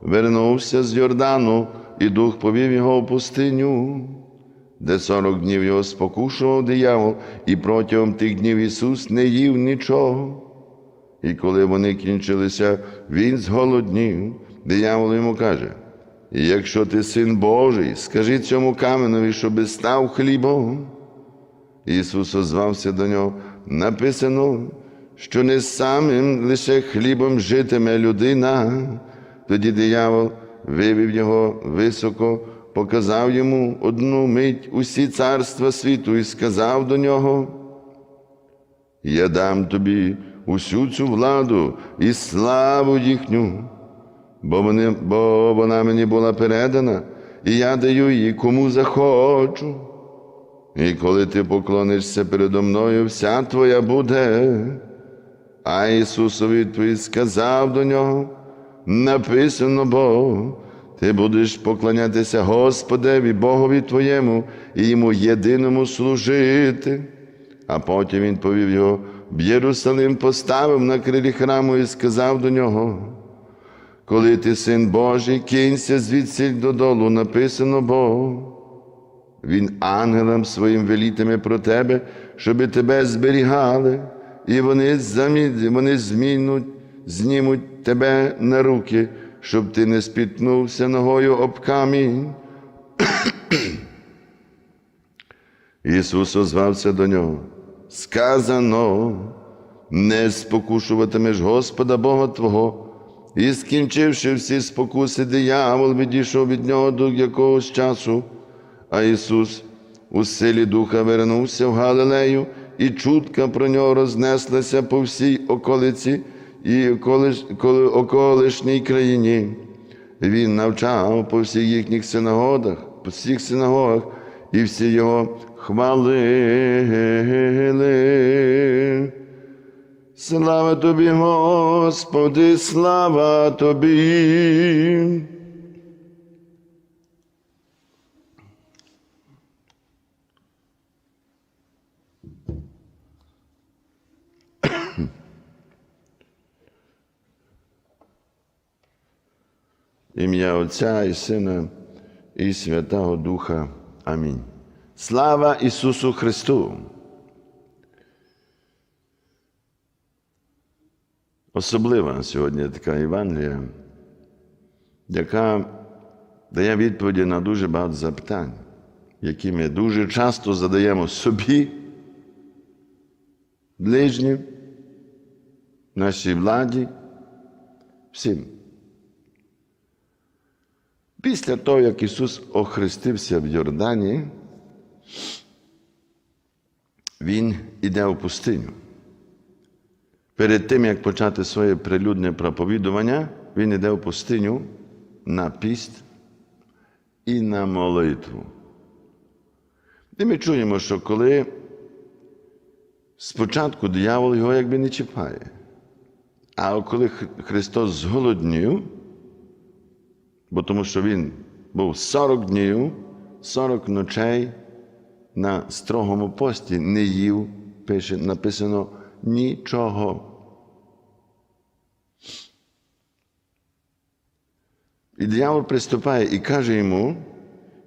вернувся з Йордану, і дух повів його в пустиню, де сорок днів його спокушував диявол, і протягом тих днів Ісус не їв нічого. І коли вони кінчилися, Він зголоднів, диявол йому каже, якщо ти син Божий, скажи цьому каменові, щоби став хлібом. Ісус озвався до нього, написано, що не самим лише хлібом житиме людина. Тоді диявол вивів його високо, показав йому одну мить усі царства світу і сказав до нього, я дам тобі усю цю владу і славу їхню, бо, вони, бо вона мені була передана, і я даю її кому захочу. І коли ти поклонишся передо мною, вся твоя буде. А Ісус у відповідь сказав до нього, написано бо, ти будеш поклонятися Господеві, Богові твоєму і йому єдиному служити. А потім він повів його в Єрусалим, поставив на крилі храму і сказав до нього, коли ти син Божий, кинься звідси додолу, написано бо. Він ангелам своїм велітиме про тебе, щоби тебе зберігали, і вони, замі... вони змінуть, знімуть тебе на руки, щоб ти не спітнувся ногою об камінь. Ісус озвався до нього. Сказано, не спокушуватимеш Господа Бога Твого, і скінчивши всі спокуси, диявол відійшов від нього до якогось часу. А Ісус у силі Духа вернувся в Галилею, і чутка про нього рознеслася по всій околиці і коли- околишній країні. Він навчав по всіх їхніх синагогах, по всіх синагогах, і всі його хвалили. Слава тобі, Господи, слава тобі. Ім'я Отця і Сина і Святого Духа. Амінь. Слава Ісусу Христу! Особлива сьогодні така Євангелія, яка дає відповіді на дуже багато запитань, які ми дуже часто задаємо собі, ближнім, нашій владі, всім. Після того, як Ісус охрестився в Йордані, Він іде в пустиню. Перед тим, як почати своє прилюдне проповідування, Він іде в пустиню на піст і на молитву. І ми чуємо, що коли спочатку диявол його якби не чіпає, а коли Христос зголоднів, бо тому що він був 40 днів, 40 ночей на строгому пості не їв, пише, написано нічого. І диявол приступає і каже йому: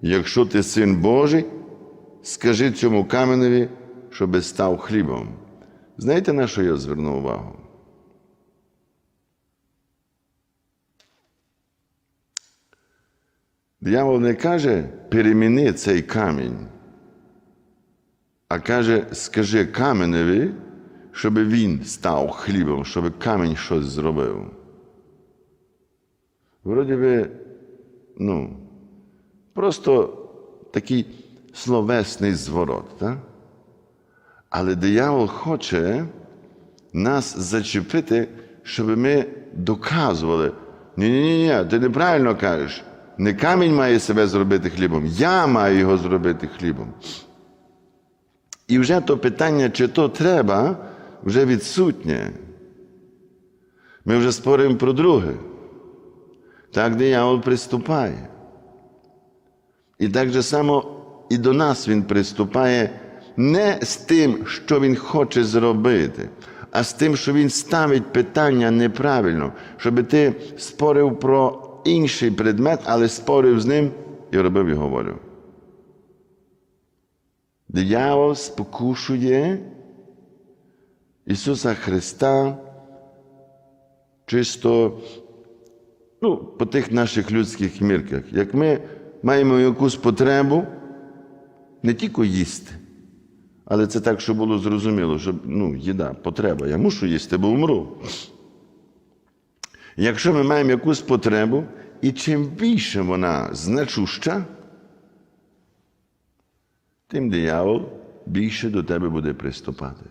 якщо ти син Божий, скажи цьому каменеві, щоби став хлібом. Знаєте, на що я звернув увагу? Диявол не каже, переміни цей камінь, а каже, скажи каменеві, щоб він став хлібом, щоб камінь щось зробив. Вроді би, ну, просто такий словесний зворот. Так? Але диявол хоче нас зачепити, щоб ми доказували. Ні-ні, ні ти неправильно кажеш. Не камінь має себе зробити хлібом, я маю його зробити хлібом. І вже то питання, чи то треба, вже відсутнє. Ми вже споримо про друге. Так диявол приступає. І так же само і до нас він приступає не з тим, що він хоче зробити, а з тим, що він ставить питання неправильно, щоб ти спорив про інший предмет, але спорив з ним і робив його волю. Диявол спокушує Ісуса Христа чисто ну, по тих наших людських мірках. Як ми маємо якусь потребу не тільки їсти, але це так, щоб було зрозуміло, що ну, їда, потреба. Я мушу їсти, бо вмру. Якщо ми маємо якусь потребу, і чим більше вона значуща, тим диявол більше до тебе буде приступати.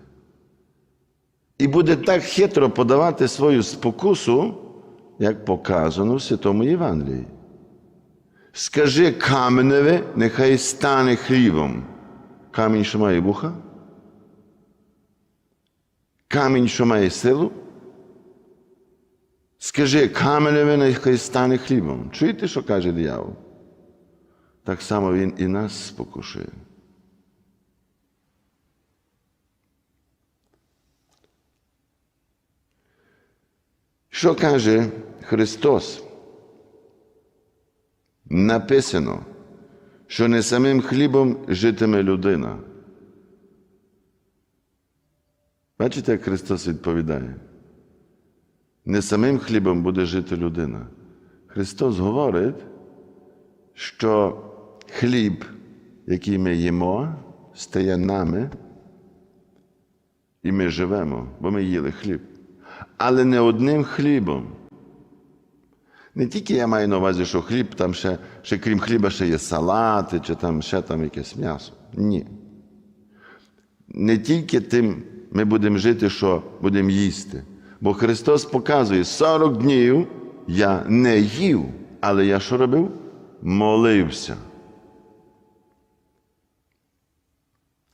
І буде так хитро подавати свою спокусу, як показано в Святому Євангелії. Скажи каменеве, нехай стане хлібом. Камінь, що має вуха? Камінь, що має силу? Скажи каменеве, нехай стане хлібом. Чуєте, що каже диявол? Так само він і нас спокушує. Що каже Христос? Написано, що не самим хлібом житиме людина. Бачите, як Христос відповідає? Не самим хлібом буде жити людина. Христос говорить, що хліб, який ми їмо, стає нами, і ми живемо, бо ми їли хліб. Але не одним хлібом. Не тільки я маю на увазі, що хліб, там ще, ще крім хліба, ще є салати, чи там ще там якесь м'ясо. Ні. Не тільки тим ми будемо жити, що будемо їсти. Бо Христос показує, 40 днів я не їв, але я що робив? Молився.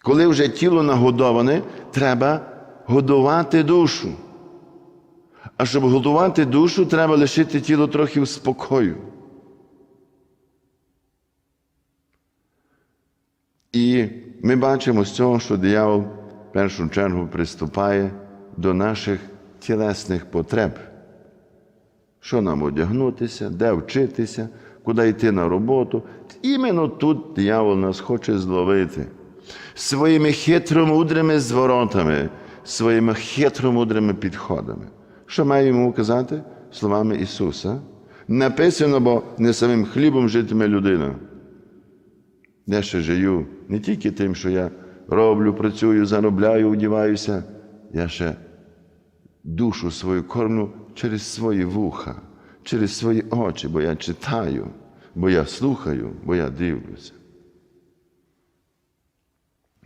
Коли вже тіло нагодоване, треба годувати душу. А щоб годувати душу, треба лишити тіло трохи в спокою. І ми бачимо з цього, що диявол в першу чергу приступає до наших тілесних потреб. Що нам одягнутися, де вчитися, куди йти на роботу. Іменно тут диявол нас хоче зловити своїми хитромудрими зворотами, своїми хитромудрими підходами. Що має йому казати словами Ісуса? Написано, бо не самим хлібом житиме людина. Я ще жию не тільки тим, що я роблю, працюю, заробляю, одіваюся, я ще душу свою кормлю через свої вуха, через свої очі, бо я читаю, бо я слухаю, бо я дивлюся.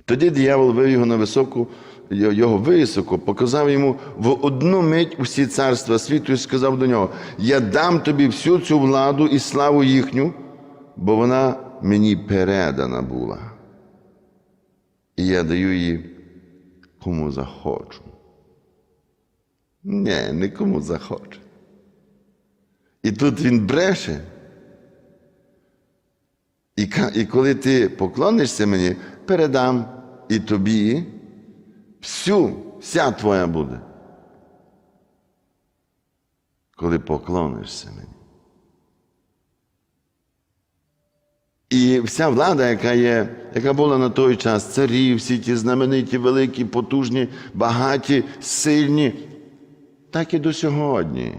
Тоді диявол вив його на високу, його високо, показав йому в одну мить усі царства світу і сказав до нього: Я дам тобі всю цю владу і славу їхню, бо вона мені передана була. І я даю її кому захочу. Ні, не кому захоче. І тут він бреше. І, і коли ти поклонишся мені, передам і тобі всю, вся твоя буде. Коли поклонишся мені. І вся влада, яка є, яка була на той час, царі, всі ті знамениті, великі, потужні, багаті, сильні, так і до сьогодні.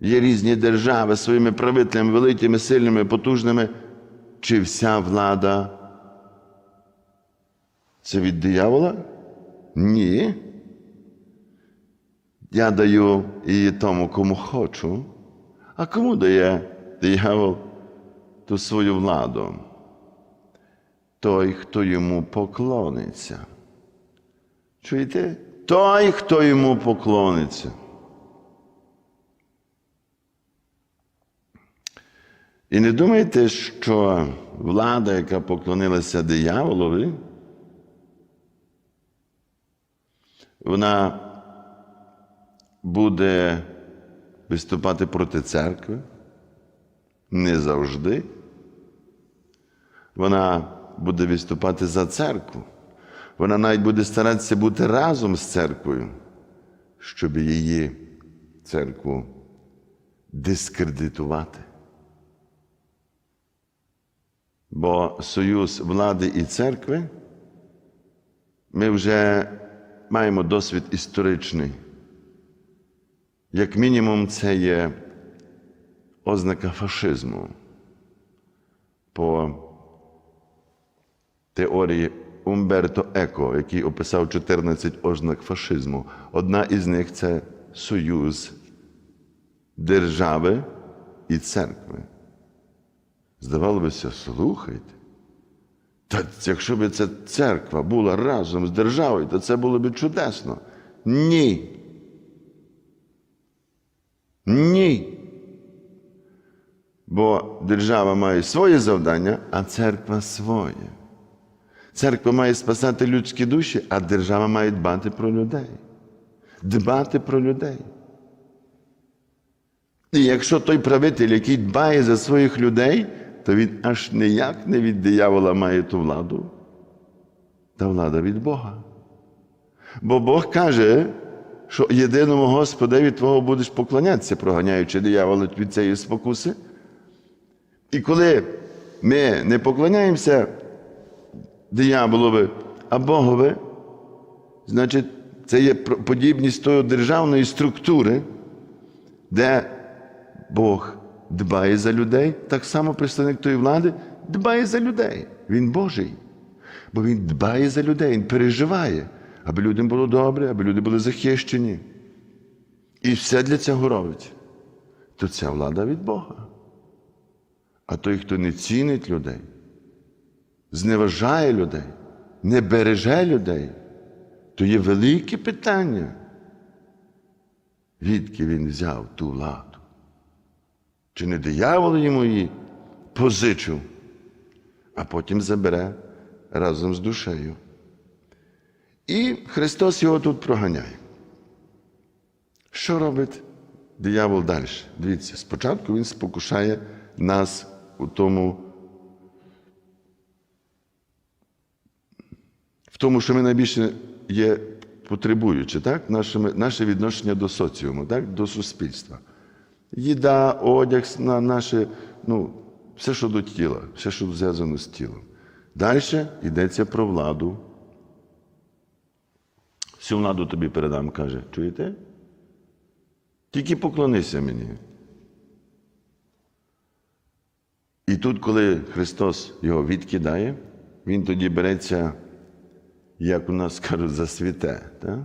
Є різні держави своїми правителями, великими, сильними, потужними. Чи вся влада це від диявола? Ні. Я даю її тому, кому хочу. А кому дає диявол ту свою владу? Той, хто йому поклониться. Чуєте? Той, хто йому поклониться. І не думайте, що влада, яка поклонилася дияволові, вона буде виступати проти церкви. Не завжди. Вона буде виступати за церкву. Вона навіть буде старатися бути разом з церквою, щоб її церкву дискредитувати. Бо союз влади і церкви ми вже маємо досвід історичний. Як мінімум, це є ознака фашизму по теорії Умберто Еко, який описав 14 ознак фашизму. Одна із них це союз держави і церкви. Здавалося, слухайте. Та якщо б ця церква була разом з державою, то це було б чудесно. Ні. Ні. Бо держава має своє завдання, а церква своє. Церква має спасати людські душі, а держава має дбати про людей. Дбати про людей. І якщо той правитель, який дбає за своїх людей, то він аж ніяк не від диявола має ту владу, та влада від Бога. Бо Бог каже, що єдиному Господеві Твого будеш поклонятися, проганяючи диявола від цієї спокуси. І коли ми не поклоняємося дияволові, а Богові, значить, це є подібність тої державної структури, де Бог дбає за людей, так само представник тої влади дбає за людей. Він Божий. Бо Він дбає за людей, Він переживає, аби людям було добре, аби люди були захищені. І все для цього робить. То ця влада від Бога. А той, хто не цінить людей, зневажає людей, не береже людей, то є велике питання. Відки він взяв ту владу? Чи не диявол йому її позичив, а потім забере разом з душею. І Христос його тут проганяє. Що робить диявол далі? Дивіться, спочатку він спокушає нас у тому, тому, що ми найбільше є потребуючи, так? Наше, наше відношення до соціуму, так? до суспільства. Їда, одяг, на наше, ну, все, що до тіла, все, що зв'язано з тілом. Далі йдеться про владу. Всю владу тобі передам, каже, чуєте? Тільки поклонися мені. І тут, коли Христос його відкидає, Він тоді береться, як у нас кажуть, за святе. Так,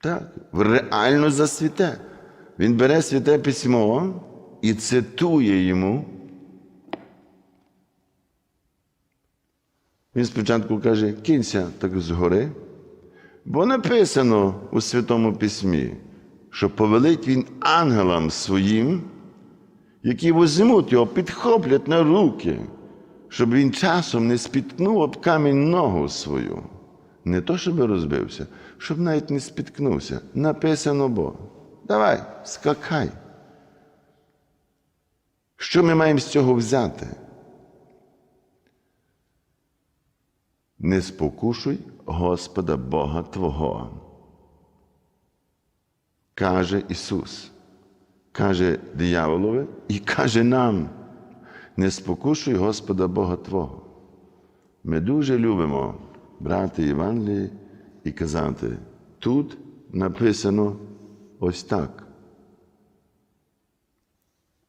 так реально за святе. Він бере святе письмо і цитує йому. Він спочатку каже, кінься так згори, бо написано у Святому Письмі, що повелить він ангелам своїм, які возьмуть його, підхоплять на руки, щоб він часом не спіткнув об камінь ногу свою. Не то, щоб розбився, щоб навіть не спіткнувся. Написано бо. Давай, скакай. Що ми маємо з цього взяти? Не спокушуй Господа Бога Твого. Каже Ісус, каже дияволові і каже нам, не спокушуй Господа Бога Твого. Ми дуже любимо брати Євангелії і казати, тут написано ось так.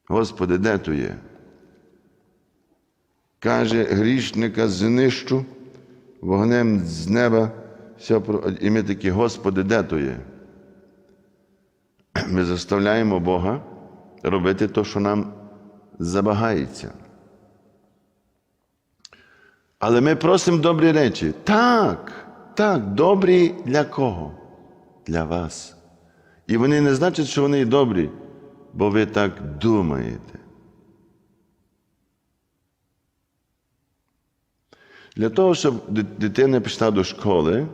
Господи, де то є? Каже грішника знищу вогнем з неба, все, і ми такі, Господи, де то є? Ми заставляємо Бога робити те, що нам забагається. Але ми просимо добрі речі. Так, так, добрі для кого? Для вас. І вони не значать, що вони добрі, бо ви так думаєте. Для того, щоб дитина пішла до школи,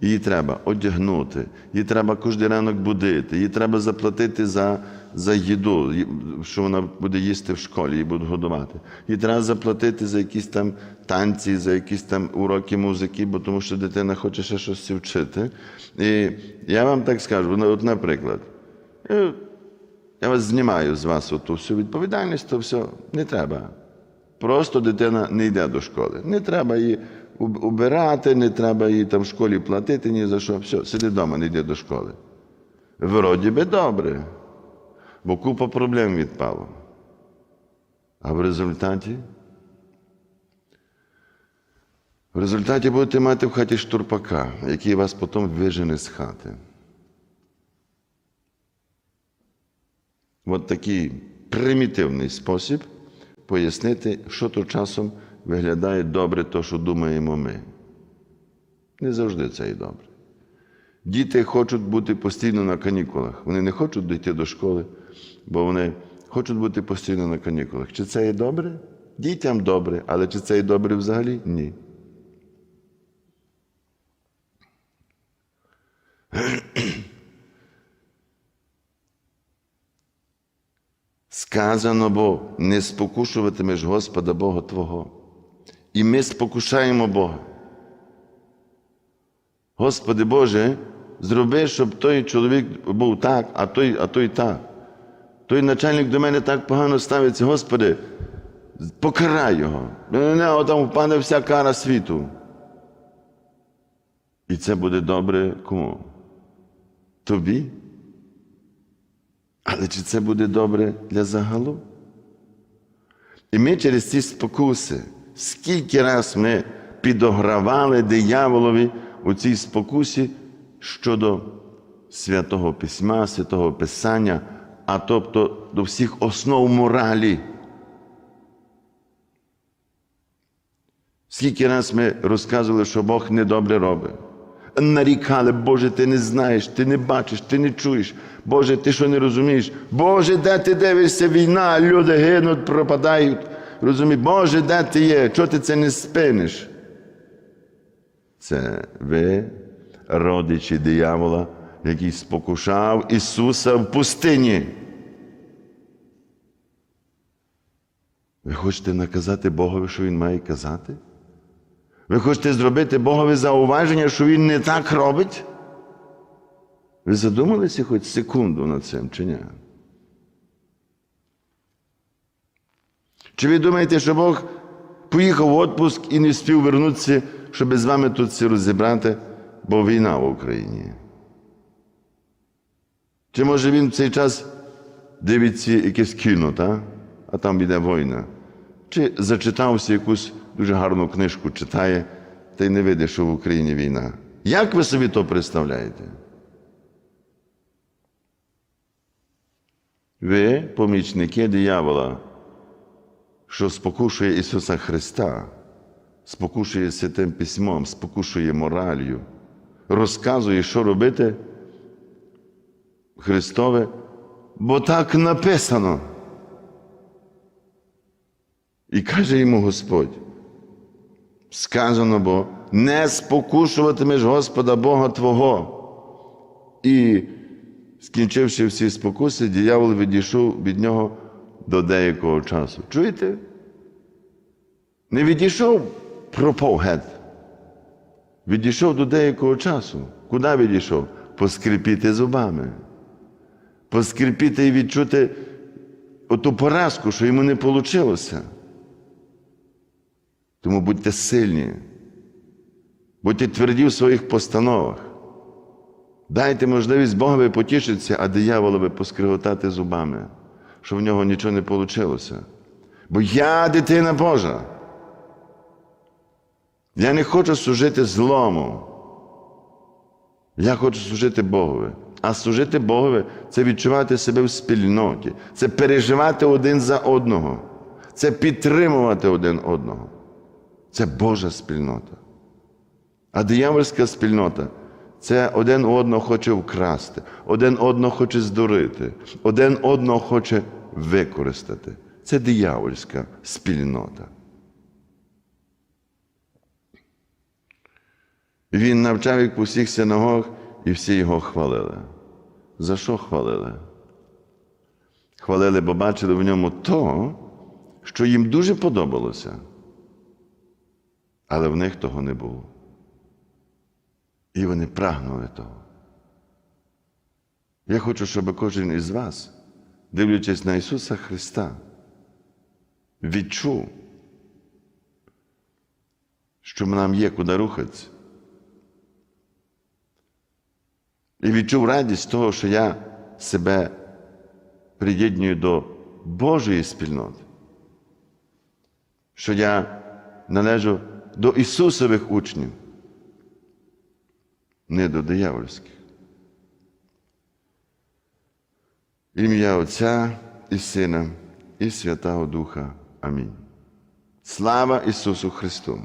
її треба одягнути, її треба кожен ранок будити, її треба заплатити за за їду, що вона буде їсти в школі, її будуть годувати. Їй треба заплатити за якісь там танці, за якісь там уроки музики, бо тому що дитина хоче ще щось вчити. І я вам так скажу, от, наприклад, Я вас знімаю з вас оту всю відповідальність, то все не треба. Просто дитина не йде до школи. Не треба її убирати, не треба їй там в школі платити ні за що. Все, сиди вдома, не йде до школи. Вроді би добре, бо купа проблем відпало. А в результаті? В результаті будете мати в хаті штурпака, який вас потім вижене з хати. От такий примітивний спосіб пояснити, що то часом виглядає добре, то, що думаємо ми. Не завжди це і добре. Діти хочуть бути постійно на канікулах. Вони не хочуть дійти до школи, бо вони хочуть бути постійно на канікулах. Чи це є добре? Дітям добре, але чи це є добре взагалі? Ні. Сказано бо не спокушуватимеш Господа Бога Твого. І ми спокушаємо Бога. Господи Боже, зроби, щоб той чоловік був так, а той, а той так. Той начальник до мене так погано ставиться, Господи, покарай його. На там впаде вся кара світу. І це буде добре кому? Тобі? Але чи це буде добре для загалу? І ми через ці спокуси, скільки раз ми підогравали дияволові у цій спокусі щодо святого письма, святого Писання, а тобто до всіх основ моралі. Скільки раз ми розказували, що Бог недобре робить. Нарікали, Боже, ти не знаєш, ти не бачиш, ти не чуєш. Боже, ти що не розумієш? Боже, де ти дивишся війна, люди гинуть, пропадають. Розумієш, Боже, де ти є? Чого ти це не спиниш? Це ви, родичі диявола, який спокушав Ісуса в пустині. Ви хочете наказати Богові, що Він має казати? Ви хочете зробити Богові зауваження, що Він не так робить? Ви задумалися хоч секунду над цим чи ні? Чи ви думаєте, що Бог поїхав в відпуск і не спів вернутися, щоб з вами тут все розібрати, бо війна в Україні? Чи може він в цей час дивиться якесь кіно, та? а там йде війна? Чи зачитався якусь дуже гарну книжку, читає, та й не видить, що в Україні війна? Як ви собі то представляєте? Ви помічники диявола, що спокушує Ісуса Христа, спокушує Святим Письмом, спокушує моралью, розказує, що робити Христове, бо так написано. І каже йому Господь, сказано бо не спокушуватимеш Господа Бога Твого. І, скінчивши всі спокуси, диявол відійшов від нього до деякого часу. Чуєте? Не відійшов пропав геть. Відійшов до деякого часу. Куди відійшов? Поскрипіти зубами. Поскрипіти і відчути оту поразку, що йому не вийшло. Тому будьте сильні, будьте тверді в своїх постановах. Дайте можливість Богові потішитися, а дияволові поскриготати зубами, що в нього нічого не вийшло. Бо я дитина Божа. Я не хочу служити злому. Я хочу служити Богові. А служити Богові це відчувати себе в спільноті, це переживати один за одного, це підтримувати один одного. Це Божа спільнота. А диявольська спільнота це один одного хоче вкрасти, один одного хоче здурити, один одного хоче використати. Це диявольська спільнота. Він навчав їх по всіх синагогах, і всі його хвалили. За що хвалили? Хвалили, бо бачили в ньому то, що їм дуже подобалося. Але в них того не було. І вони прагнули того. Я хочу, щоб кожен із вас дивлячись на Ісуса Христа, відчув, що нам є куди рухатися. І відчув радість того, що я себе приєднюю до Божої спільноти, що я належу до Ісусових учнів, не до диявольських. Ім'я Отця і Сина, і Святого Духа. Амінь. Слава Ісусу Христу!